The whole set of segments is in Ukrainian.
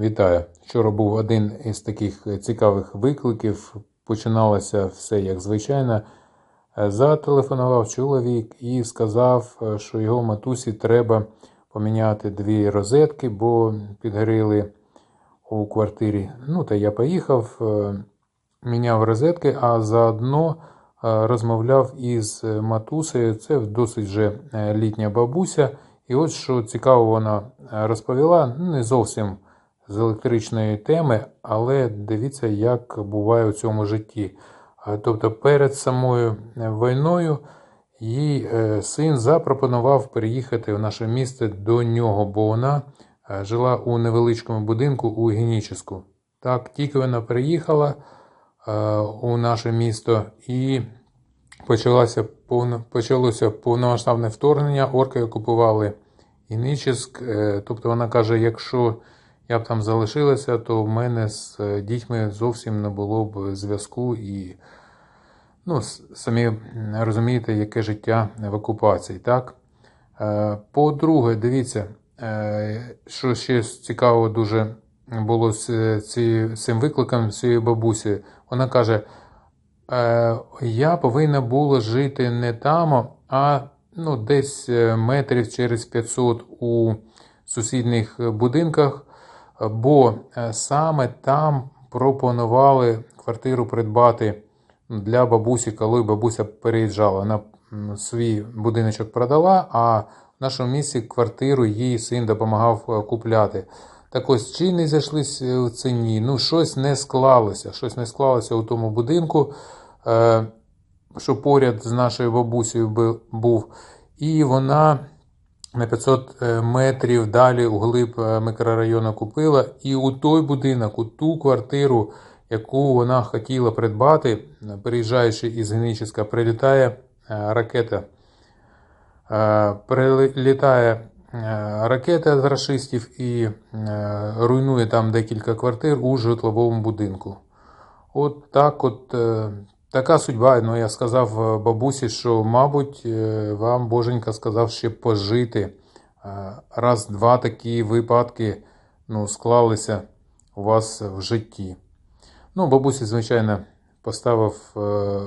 Вітаю! Вчора був один із таких цікавих викликів. Починалося все як звичайно. Е, Зателефонував чоловік і сказав, е, що його матусі треба поміняти дві розетки, бо підгоріли у квартирі. Ну, та я поїхав, е, міняв розетки, а заодно розмовляв із матусею. Це досить вже літня бабуся. І от що цікаво вона розповіла, ну, не зовсім з електричної теми, але дивіться, як буває у цьому житті. Тобто перед самою е, війною їй е, син запропонував переїхати в наше місто до нього, бо вона е, жила у невеличкому будинку у Геніческу. Так, тільки вона приїхала е, у наше місто і почалося почалося повномасштабне вторгнення, орки окупували Генічеськ. Е, Тобто вона каже, якщо я б там залишилася, то в мене з е, дітьми зовсім не було б зв'язку і ну, самі розумієте, яке життя в окупації, так? Е, По-друге, дивіться, е, що ще цікаво дуже було з з цим викликом цієї бабусі. Вона каже: я повинна була жити не там, а ну, десь метрів через 500 у сусідніх будинках, бо е, саме там пропонували квартиру придбати для бабусі, коли бабуся переїжджала. Вона свій будиночок продала, а в нашому місці квартиру їй син допомагав е, купляти. Так ось чи не зайшлися у ціні? Ну, щось не склалося. Щось не склалося у тому будинку, е, що поряд з нашою бабусею був. І вона на 500 е, метрів далі у глиб е, мікрорайону купила. І у той будинок, у ту квартиру, яку вона хотіла придбати, переїжджаючи із Геніческа, прилітає е, ракета. Прилітає ракета з рашистів і руйнує там декілька квартир у житловому будинку. От так от така судьба. Ну, я сказав е, бабусі, що, мабуть, е, вам Боженька сказав ще пожити. Е, Раз, два такі випадки ну, склалися у вас в житті. Ну, бабусі, звичайно, поставив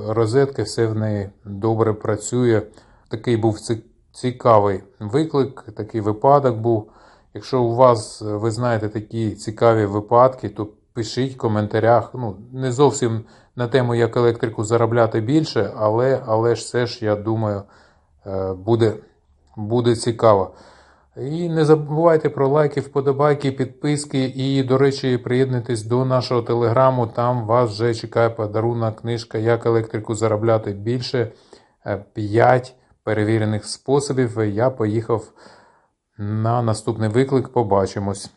розетки, все в неї добре працює. Такий був цікавий виклик, такий випадок був. Якщо у вас ви знаєте такі цікаві випадки, то пишіть в коментарях. Ну, не зовсім на тему, як електрику заробляти більше, але, але ж все ж, я думаю, е, буде, буде цікаво. І не забувайте про лайки, вподобайки, підписки. І, до речі, приєднуйтесь до нашого телеграму. Там вас вже чекає подарунок, книжка Як електрику заробляти більше. 5 перевірених способів. Я поїхав на наступний виклик. Побачимось.